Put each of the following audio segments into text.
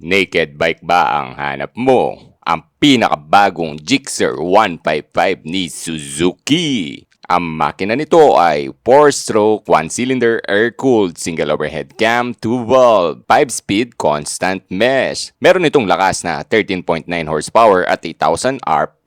Naked bike ba ang hanap mo? Ang pinakabagong Gixxer 155 ni Suzuki. Ang makina nito ay 4-stroke, 1-cylinder, air-cooled, single overhead cam, 2-valve, 5-speed, constant mesh. Meron itong lakas na 13.9 horsepower at 8,000 RPM.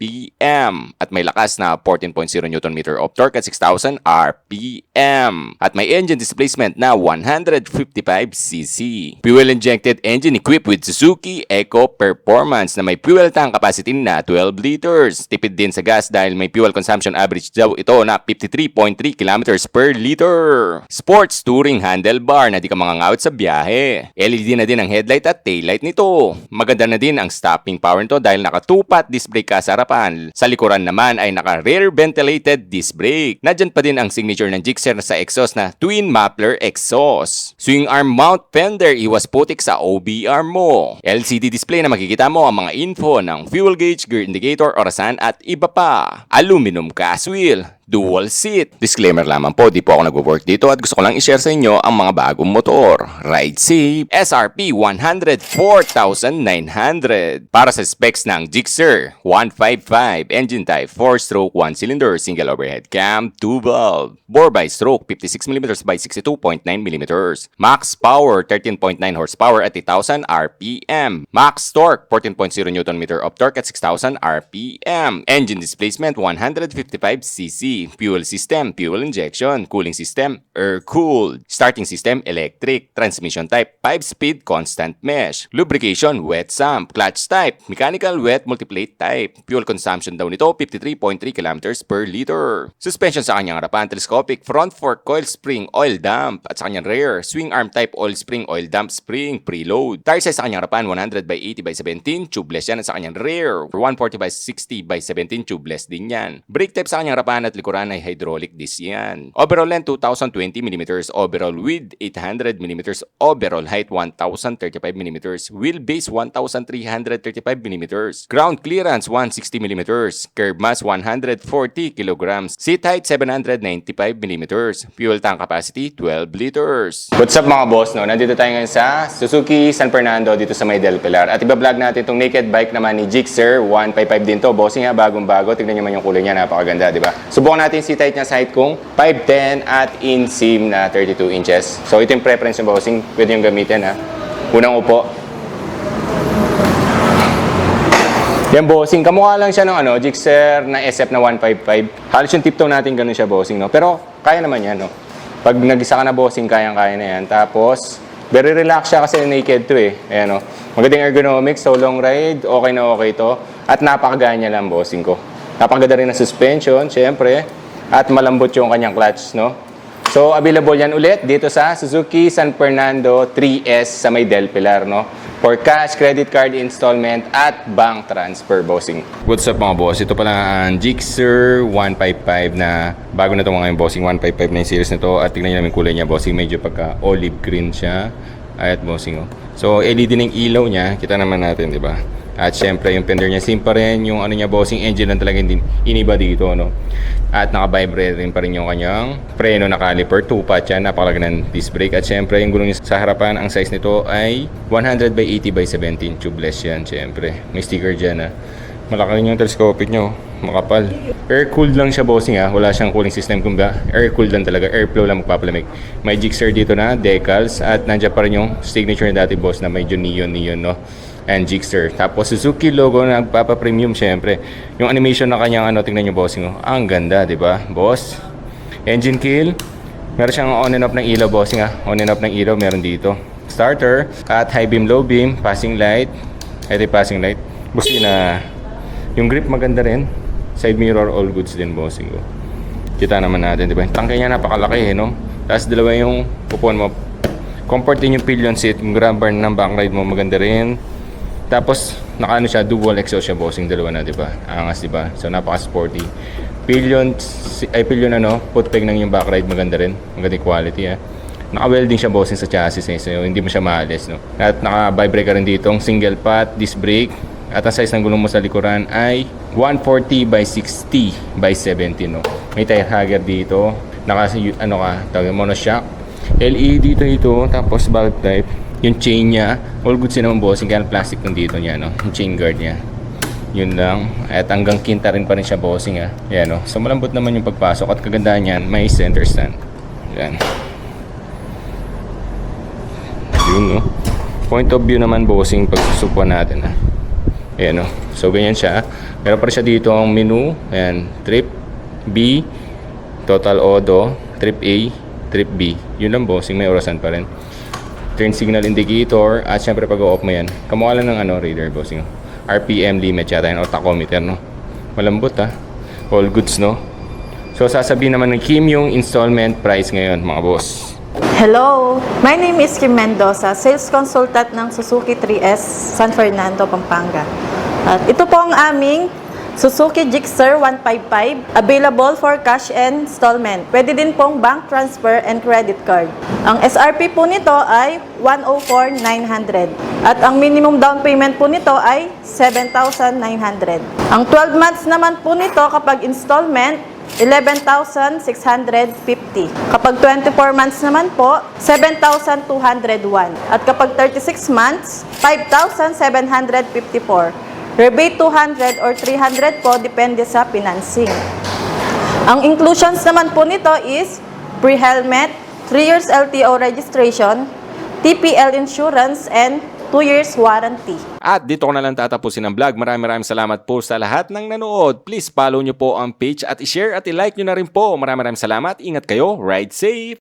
At may lakas na 14.0 Nm of torque at 6,000 RPM. At may engine displacement na 155cc. Fuel-injected engine equipped with Suzuki Eco Performance na may fuel tank capacity na 12 liters. Tipid din sa gas dahil may fuel consumption average daw ito na 53.3 kilometers per liter. Sports touring handlebar na di ka mangangawit sa biyahe. LED na din ang headlight at taillight nito. Maganda na din ang stopping power nito dahil naka two-pot disc brake ka sa harapan. Sa likuran naman ay naka rear ventilated disc brake. Nadyan pa din ang signature ng Gixxer sa exhaust na twin muffler exhaust. Swing arm mount fender iwas putik sa OBR mo. LCD display na makikita mo ang mga info ng fuel gauge, gear indicator, orasan at iba pa. Aluminum cast wheel, dual seat. Disclaimer lamang po, di po ako nagwo-work dito at gusto ko lang i-share sa inyo ang mga bagong motor. Ride safe, SRP 104,900. Para sa specs ng Gixxer 155, engine type 4-stroke 1-cylinder, single overhead cam, 2-valve. Bore by stroke 56mm by 62.9mm. Max power 13.9 horsepower at 8,000 RPM. Max torque 14.0 Nm of torque at 6,000 RPM. Engine displacement 155cc. Fuel system, fuel injection. Cooling system, air-cooled. Starting system, electric. Transmission type, 5-speed constant mesh. Lubrication, wet sump. Clutch type, mechanical wet multiplate type. Fuel consumption daw nito, 53.3 km per liter. Suspension sa kanyang harapan, telescopic front fork coil spring oil dump. At sa kanyang rear, swing arm type oil spring oil dump spring preload. Tire size sa kanyang harapan, 100 by 80 by 17. Tubeless yan. At sa kanyang rear, 140 by 60 by 17. Tubeless din yan. Brake type sa kanyang harapan at likuran ay hydraulic disc yan. Overall length 2,020mm. Overall width 800mm. Overall height 1,035mm. Wheelbase 1,335mm. Ground clearance 160mm. Curb mass 140 kg. Seat height 795mm. Fuel tank capacity 12 liters. What's up mga boss? No? Nandito tayo ngayon sa Suzuki San Fernando dito sa May del Pilar. At iba-vlog natin itong naked bike naman ni Gixxer 155 din to. Bossing ha, bagong bago. Tignan nyo man yung kulay niya, napakaganda, di ba? Subukan natin si height niya sa height kong 5'10 at inseam na 32 inches. So ito yung preference ng bossing. Pwede yung gamitin ha. Unang upo. Yan bossing, kamukha lang siya ng ano, Gixxer na SF na 155. Halos yung tiptoe natin ganun siya bossing, no? Pero kaya naman yan, no? Pag nag-isa ka na bossing, kayang-kaya na yan. Tapos, very relax siya kasi naked to eh. Ayan, no? Magandang ergonomics, so long ride, okay na okay to. At napakaganya lang bossing ko. Napakaganda rin ng suspension, syempre. At malambot yung kanyang clutch, no? So, available yan ulit dito sa Suzuki San Fernando 3S sa May Del Pilar, no? For cash, credit card installment, at bank transfer, bossing. What's up mga boss? Ito pala ang Gixxer 155 na bago na ito mga bossing 155 na yung series na to at tignan nyo namin kulay niya bossing medyo pagka olive green siya ayat bossing oh. so LED ng ilaw niya kita naman natin di ba? At syempre yung fender niya same pa rin yung ano niya bossing engine lang talaga hindi iniba dito no? At naka-vibrate rin pa rin yung kanyang preno na caliper. 2 patch yan napakalaga ng disc brake. At syempre yung gulong niya sa harapan ang size nito ay 100 by 80 by 17 tubeless yan syempre. May sticker dyan ah. Malaki yung telescopic nyo makapal air cooled lang siya bossing ha wala siyang cooling system kumbaga. Air cooled lang talaga. Airflow lang magpapalamig. May Gixxer dito na decals. At nandiyan pa rin yung signature na dati boss na medyo neon neon no? And Gixxer tapos Suzuki logo na nagpapa premium syempre. Yung animation na kanyang ano tingnan nyo bossing oh. ang ganda di ba boss? Engine kill. Meron siyang on and off ng ilaw bossing ha on and off ng ilaw meron dito. Starter at high beam low beam passing light. Ito passing light. Busina yung grip maganda rin side mirror all goods din bossing ko. Kita naman natin di ba? Yung tangke niya napakalaki eh no? Tapos dalawa yung upuan mo. Comfort din yung pillion seat. Yung grab bar ng back ride mo maganda rin. Tapos nakaano siya dual exhaust siya bossing dalawa na di ba? Angas di ba? So napaka sporty pillion ay pillion ano foot peg ng yung back ride maganda rin. Maganda quality ah. Naka-welding siya bossing sa chassis eh, so hindi mo siya maalis no? At naka-vibrate ka rin dito single pot disc brake at ang size ng gulong mo sa likuran ay 140 by 60 by 70 no may tire hugger dito naka ano ka tawag monoshock LED dito ito tapos valve type Yung chain niya, all goods din naman bossing, kaya plastic nandito niya, no? Yung chain guard niya. Yun lang. At hanggang kinta rin pa rin siya bossing, ha? Yan, no? So, malambot naman yung pagpasok. At kagandahan niyan, may center stand. Yan. Yun, no? Point of view naman bossing pag susupuan natin, ha? Ayan, no? So, ganyan siya. Meron pa rin siya dito ang menu. Ayan, trip B, total odo, trip A, trip B. Yun lang bossing, may orasan pa rin. Turn signal indicator, at syempre pag off mo yan, kamukha lang ng ano, radar bossing. RPM limit yata yan, o tachometer, no? Malambot, ha? All goods, no? So, sasabihin naman ng Kim yung installment price ngayon, mga boss. Hello, my name is Kim Mendoza, sales consultant ng Suzuki 3S San Fernando, Pampanga. At ito po ang aming Suzuki Gixxer 155, available for cash and installment. Pwede din pong bank transfer and credit card. Ang SRP po nito ay 104,900 at ang minimum down payment po nito ay 7,900. Ang 12 months naman po nito kapag installment 11,650. Kapag 24 months naman po, 7,201. At kapag 36 months, 5,754. Rebate 200 or 300 po, depende sa financing. Ang inclusions naman po nito is pre-helmet, 3 years LTO registration, TPL insurance, and 2 years warranty. At dito ko na lang tatapusin ang vlog. Maraming maraming salamat po sa lahat ng nanood. Please follow nyo po ang page at i-share at i-like nyo na rin po. Maraming maraming salamat. Ingat kayo. Ride safe!